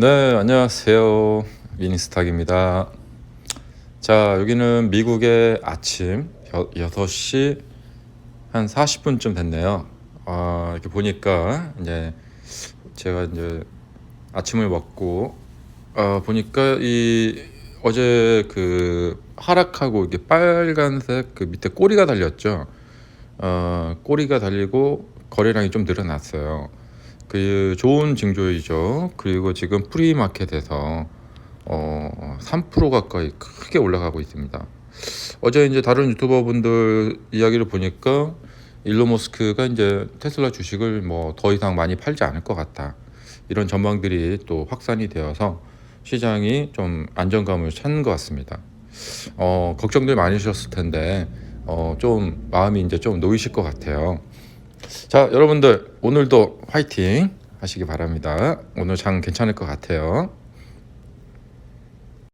네, 안녕하세요. 미니스탁입니다. 자, 여기는 미국의 아침 여, 6시 한 40분쯤 됐네요. 아, 이렇게 보니까 이제 제가 이제 아침을 먹고 아, 보니까 이 어제 그 하락하고 이게 빨간색 그 밑에 꼬리가 달렸죠. 어, 꼬리가 달리고 거래량이 좀 늘어났어요. 그 좋은 징조이죠. 그리고 지금 프리마켓에서 어, 3% 가까이 크게 올라가고 있습니다. 어제 이제 다른 유튜버 분들 이야기를 보니까 일론 머스크가 이제 테슬라 주식을 뭐 더 이상 많이 팔지 않을 것 같다. 이런 전망들이 또 확산이 되어서 시장이 좀 안정감을 찾는 것 같습니다. 어, 걱정들 많으셨을 텐데 어, 좀 마음이 이제 좀 놓이실 것 같아요. 자, 여러분들 오늘도 화이팅 하시기 바랍니다. 오늘 장 괜찮을 것 같아요.